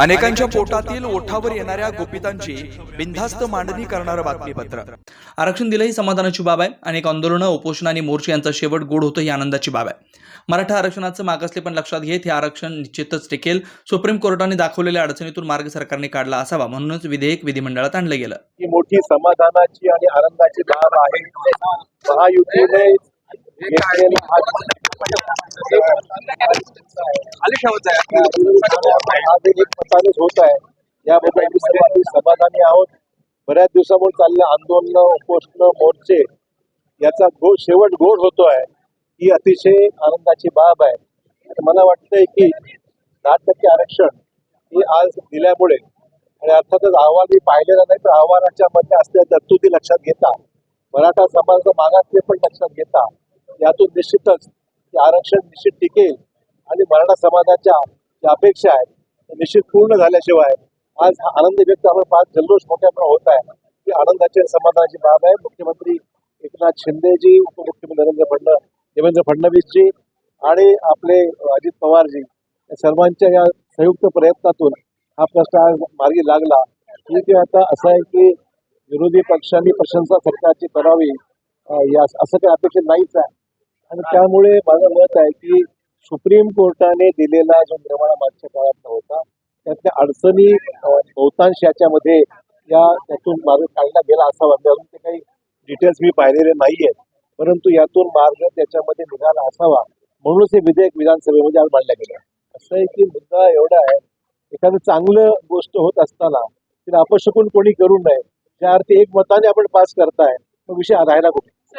अनेकांच्या पोटातील ओठावर येणाऱ्या गोपितांची बिनधास्त मांडणी करणारं बातमीपत्र. आरक्षण दिलं ही समाधानाची बाब आहे. अनेक आंदोलनं उपोषण आणि मोर्चे यांचा शेवट गोड होतं ही आनंदाची बाब आहे. मराठा आरक्षणाचं मागासले पण लक्षात घेत हे आरक्षण निश्चितच टिकेल. सुप्रीम कोर्टाने दाखवलेल्या अडचणीतून मार्ग सरकारने काढला असावा म्हणूनच विधेयक विधिमंडळात आणलं गेलं. ही मोठी समाधानाची आणि आनंदाची बाब आहे. महायुतीने हा मतानेच होत आहे याबद्दल आम्ही सर्वांनी समाधानी आहोत बऱ्याच दिवसामुळे चाललेलं आंदोलन उपोषण मोर्चे याचा गोड शेवट गोड होतो आहे ही अतिशय आनंदाची बाब आहे मला वाटतंय की दहा टक्के आरक्षण हे आज दिल्यामुळे आणि अर्थातच अहवाल मी पाहिलेला नाही तर अहवालाच्या मध्ये असलेल्या तरतुदी लक्षात घेता मराठा समाजाचं मागासले पण लक्षात घेता यातून निश्चितच आरक्षण निश्चित टिकेल आणि मराठा समाजाच्या ज्या अपेक्षा आहेत त्या निश्चित पूर्ण झाल्याशिवाय आज हा आनंद व्यक्त आपण पाच जल्लोष मोठ्या प्रमाणात होत आहे. ही आनंदाची समाधानाची बाब आहे. मुख्यमंत्री एकनाथ शिंदेजी उपमुख्यमंत्री नरेंद्र फडणवीस देवेंद्र फडणवीसजी आणि आपले अजित पवारजी या सर्वांच्या या संयुक्त प्रयत्नातून हा प्रश्न आज मार्गी लागला. ठीक आता असं आहे की विरोधी पक्षांनी प्रशंसा सरकारची करावी या असं काही अपेक्षित नाहीच आहे. आणि त्यामुळे माझं मत आहे की सुप्रीम कोर्टाने दिलेला जो निर्माण मागच्या काळात होता त्यातल्या अडचणी बहुतांश याच्यामध्ये या त्यातून मार्ग काढला गेला असावा. म्हणजे अजून ते काही डिटेल्स मी पाहिलेले नाहीये परंतु यातून मार्ग त्याच्यामध्ये निघाला असावा म्हणूनच हे विधेयक विधानसभेमध्ये आज मांडलं गेलं. असं आहे की मुद्दा एवढा आहे एखादं चांगलं गोष्ट होत असताना तिला अपशकून कोणी करू नये. त्या अर्थी एक मताने आपण पास करताय तो विषय राहायला कुठे?